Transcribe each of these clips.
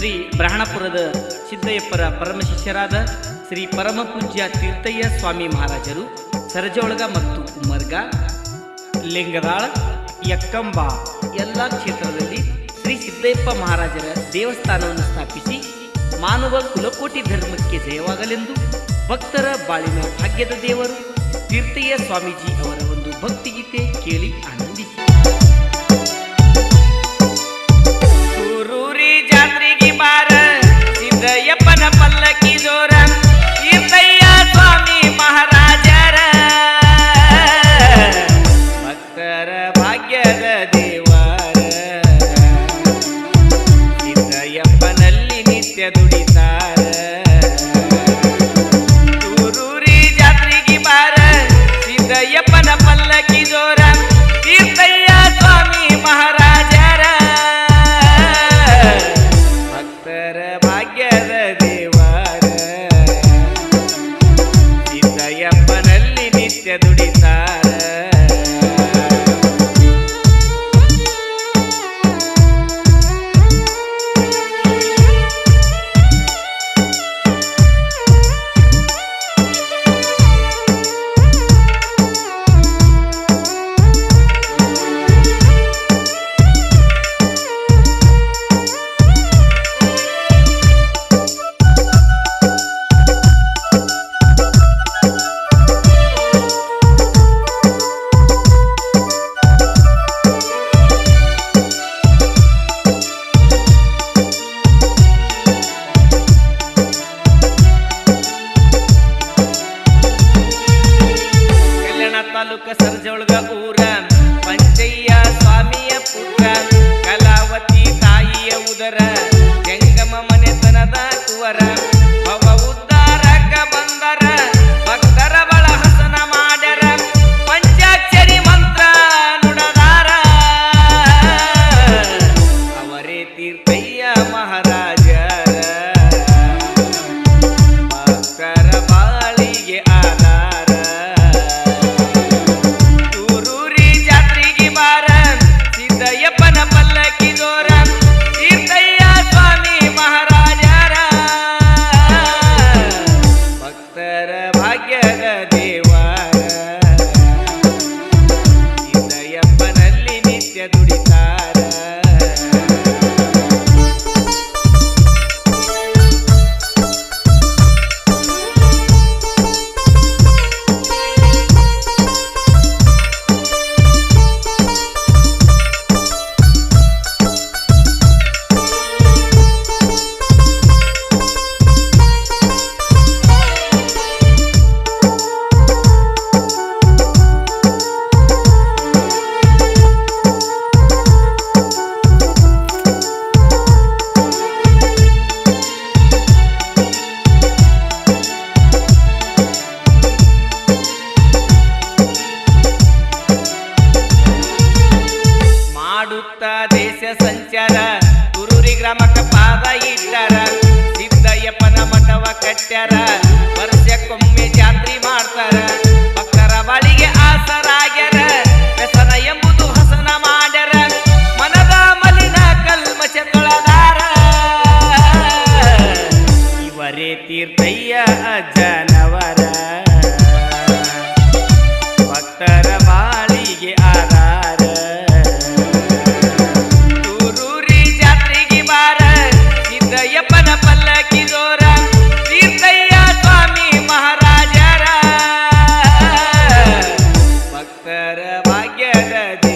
ಶ್ರೀ ಬ್ರಹಣಪುರದ ಸಿದ್ದಯ್ಯಪ್ಪರ ಪರಮ ಶಿಷ್ಯರಾದ ಶ್ರೀ ಪರಮಪೂಜ್ಯ ತೀರ್ಥಯ್ಯ ಸ್ವಾಮಿ ಮಹಾರಾಜರು, ಸರಜೊಳಗ ಮತ್ತು ಉಮರ್ಗ ಲಿಂಗದಾಳ ಯಕ್ಕಂಬ ಎಲ್ಲ ಕ್ಷೇತ್ರದಲ್ಲಿ ಶ್ರೀ ಸಿದ್ದಯ್ಯಪ್ಪ ಮಹಾರಾಜರ ದೇವಸ್ಥಾನವನ್ನು ಸ್ಥಾಪಿಸಿ ಮಾನವ ಕುಲಕೋಟಿ ಧರ್ಮಕ್ಕೆ ಜಯವಾಗಲೆಂದು ಭಕ್ತರ ಬಾಳಿನ ಭಾಗ್ಯದ ದೇವರು ತೀರ್ಥಯ್ಯ ಸ್ವಾಮೀಜಿ ಅವರ ಒಂದು ಭಕ್ತಿಗೀತೆ ಕೇಳಿ ಆನಂದಿಸಿ. cara. ಸಂಚಾರ ಗುರುರಿ ಗ್ರಾಮಕ್ಕ ಪಾದ ಇಟ್ಟಾರ ಸಿದ್ದಯ್ಯಪ್ಪನ ಮಠವ ಕಟ್ಟ್ಯಾರ, ವರ್ಷಕ್ಕೊಮ್ಮೆ ಜಾತ್ರೆ ಮಾಡ್ತಾರ. ಭಕ್ತರ ಬಳಿಗೆ ಆಸರಾಗ್ಯಾರ ವ್ಯಸನ ಎಂಬುದು ಹಸನ ಮಾಡ್ಯಾರ. ಮನದ ಮಲಿನ ಕಲ್ಮಶ ಇವರೇ ತೀರ್ಥಯ್ಯ ಅಜ್ಜನವರ ಭಾಗ್ಯದ ದೇವರ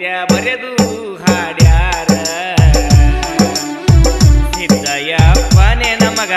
ಸಾಹಿತ್ಯ ಬರೆದು ಹಾಡ್ಯಾರ. ಸಿದ್ದಯ್ಯಪ್ಪನೇ ನಮಗ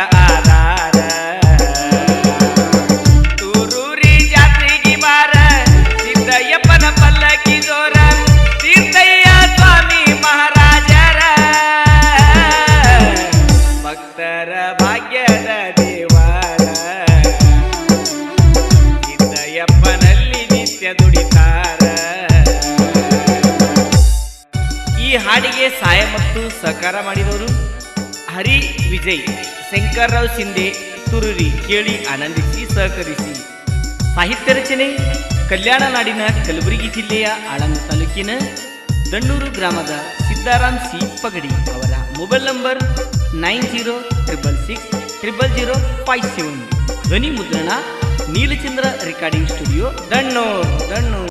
ಸಹಾಯ ಮತ್ತು ಸಹಕಾರ ಮಾಡಿದವರು ಹರಿ ವಿಜಯ್, ಶಂಕರ್ರಾವ್ ಶಿಂದೆ ತುರುರಿ ಕೇಳಿ ಆನಂದಿಸಿ ಸಹಕರಿಸಿ. ಸಾಹಿತ್ಯ ರಚನೆ, ಕಲ್ಯಾಣ ನಾಡಿನ ಕಲಬುರಗಿ ಜಿಲ್ಲೆಯ ಆಳಂದ ತಾಲೂಕಿನ ದಣ್ಣೂರು ಗ್ರಾಮದ ಸಿದ್ದಾರಾಮ್ ಸಿ ಪಗಡಿ ಅವರ mobile number nine zero triple six triple zero five seven. ಧ್ವನಿ ಮುದ್ರಣ ನೀಲಚಂದ್ರ ರೆಕಾರ್ಡಿಂಗ್ ಸ್ಟುಡಿಯೋ, ದಣ್ಣೂರು ದಣ್ಣೂರು.